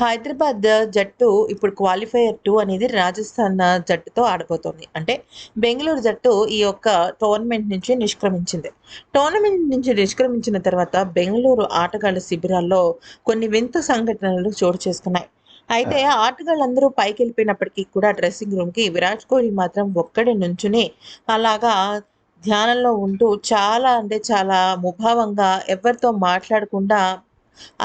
హైదరాబాద్ జట్టు ఇప్పుడు qualifier two అనేది రాజస్థాన్ జట్టుతో ఆడబోతోంది. అంటే బెంగళూరు జట్టు ఈ యొక్క టోర్నమెంట్ నుంచి నిష్క్రమించింది. టోర్నమెంట్ నుంచి నిష్క్రమించిన తర్వాత బెంగళూరు ఆటగాళ్ళ శిబిరాల్లో కొన్ని వింత సంఘటనలు చోటు చేసుకున్నాయి. అయితే ఆటగాళ్ళందరూ పైకి వెళ్ళిపోయినప్పటికీ కూడా డ్రెస్సింగ్ రూమ్కి విరాట్ కోహ్లీ మాత్రం ఒక్కడే నుంచుని అలాగా ధ్యానంలో ఉంటూ చాలా అంటే చాలా ముభావంగా ఎవరితో మాట్లాడకుండా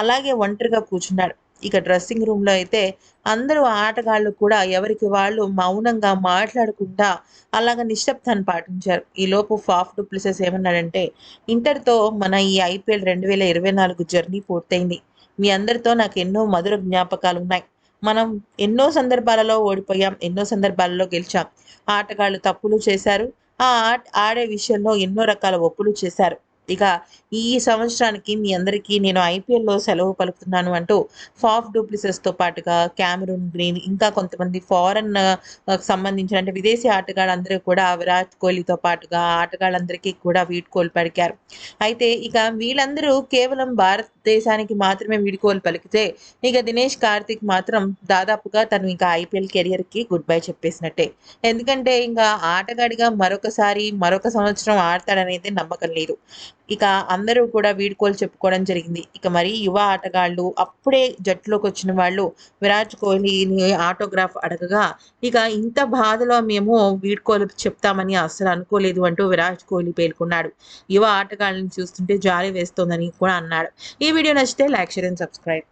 అలాగే ఒంటరిగా కూర్చున్నాడు. ఇక డ్రెస్సింగ్ రూమ్లో అయితే అందరూ ఆటగాళ్ళు కూడా ఎవరికి వాళ్ళు మౌనంగా మాట్లాడకుండా అలాగ నిశ్శబ్దాన్ని పాటించారు. ఈలోపు ఫాఫ్ డూప్లిసెస్ ఏమన్నాడంటే ఇంటర్తో మన ఈ ఐపీఎల్ రెండు వేల ఇరవై నాలుగు జర్నీ పూర్తయింది. మీ అందరితో నాకు ఎన్నో మధుర జ్ఞాపకాలు ఉన్నాయి. మనం ఎన్నో సందర్భాలలో ఓడిపోయాం ఎన్నో సందర్భాలలో గెలిచాం. ఆటగాళ్ళు తప్పులు చేశారు. ఆ ఆట ఆడే విషయంలో ఎన్నో రకాల ఒప్పులు చేశారు. ఇక ఈ సంవత్సరానికి మీ అందరికీ నేను ఐపీఎల్లో సెలవు పలుకుతున్నాను అంటూ ఫాఫ్ డూప్లిసెస్తో పాటుగా క్యామరూన్ గ్రీన్ ఇంకా కొంతమంది ఫారెన్ సంబంధించిన అంటే విదేశీ ఆటగాళ్ళందరూ కూడా విరాట్ కోహ్లీతో పాటుగా ఆటగాళ్ళందరికీ కూడా వీడ్కోలు పలికారు. అయితే ఇక వీళ్ళందరూ కేవలం భారత్ ఉద్దేశానికి మాత్రమే వీడ్కోలు పలికితే ఇక దినేష్ కార్తిక్ మాత్రం దాదాపుగా తను ఇంకా ఐపీఎల్ కెరియర్కి గుడ్ బై చెప్పేసినట్టే. ఎందుకంటే ఇంకా ఆటగాడిగా మరొకసారి మరొక సంవత్సరం ఆడతాడనేది నమ్మకం లేదు. ఇక అందరూ కూడా వీడుకోలు చెప్పుకోవడం జరిగింది. ఇక మరి యువ ఆటగాళ్ళు అప్పుడే జట్టులోకి వచ్చిన వాళ్ళు విరాట్ కోహ్లీని ఆటోగ్రాఫ్ అడగగా ఇక ఇంత బాధలో మేము వీడ్కోలు చెప్తామని అస్సలు అనుకోలేదు అంటూ విరాట్ కోహ్లీ పేర్కొన్నాడు. యువ ఆటగాళ్ళని చూస్తుంటే జాలి వేస్తోందని కూడా అన్నాడు. ఈ वीडियो नचते लाइक शेयर एंड सब्सक्राइब